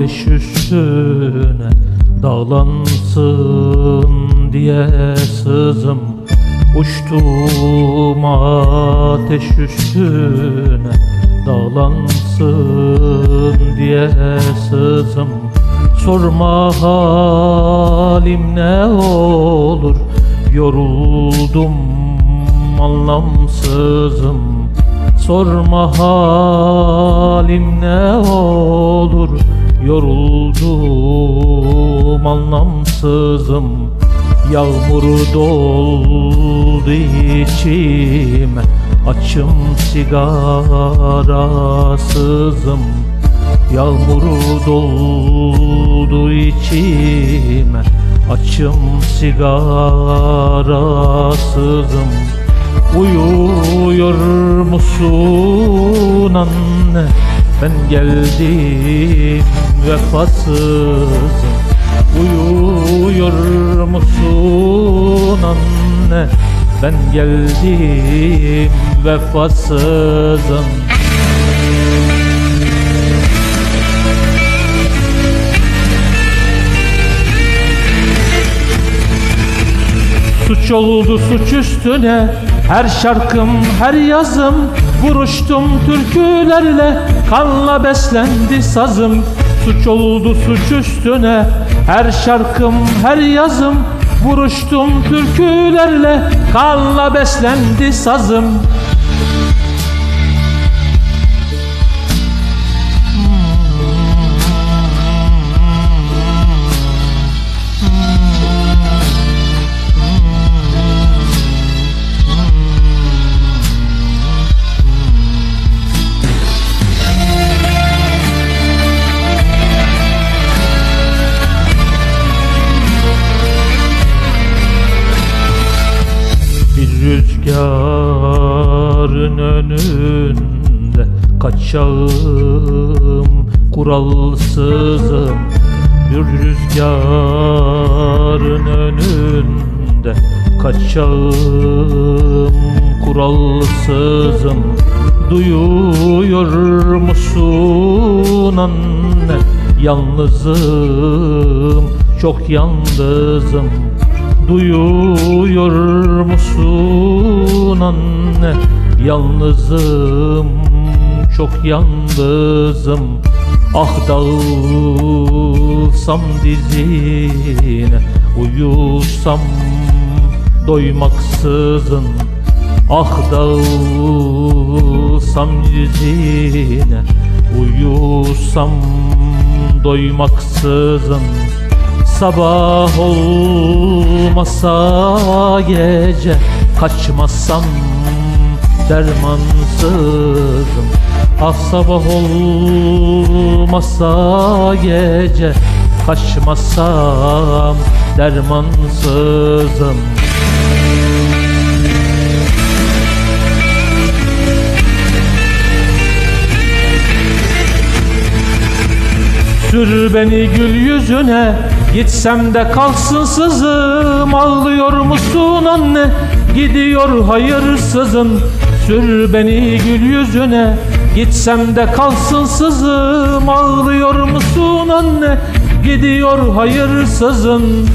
ateş üstüne Dağlansın diye sızım. Uçtum ateş üstüne Dağlansın diye sızım. Sorma halim ne olur Yoruldum anlamsızım. Sorma halim ne olur Yoruldum anlamsızım Yağmuru doldu içime Açım sigarasızım Yağmuru doldu içime Açım sigarasızım. Uyuyor musun anne? Ben geldim vefasızım Uyuyor musun anne? Ben geldim vefasızım. Suç oldu suç üstüne Her şarkım her yazım. Vuruştum türkülerle Kanla beslendi sazım. Suç oldu suç üstüne Her şarkım her yazım Vuruştum türkülerle Kanla beslendi sazım kaçağım kuralsızım. Bir rüzgarın önünde kaçağım kuralsızım. Duyuyor musun anne? Yalnızım çok yalnızım. Duyuyor musun anne? Yalnızım çok yalnızım. Ah dağılsam dizine Uyusam doymaksızın. Ah dağılsam dizine Uyusam doymaksızın. Sabah olmasa gece Kaçmasam dermansızım Ah sabah olmasa gece Kaçmasam dermansızım. Sür beni gül yüzüne Gitsem de kalsın sızım. Ağlıyor musun anne? Gidiyor hayırsızın. Sür beni gül yüzüne Gitsem de kalsın sızım Ağlıyor musun anne? Gidiyor hayırsızın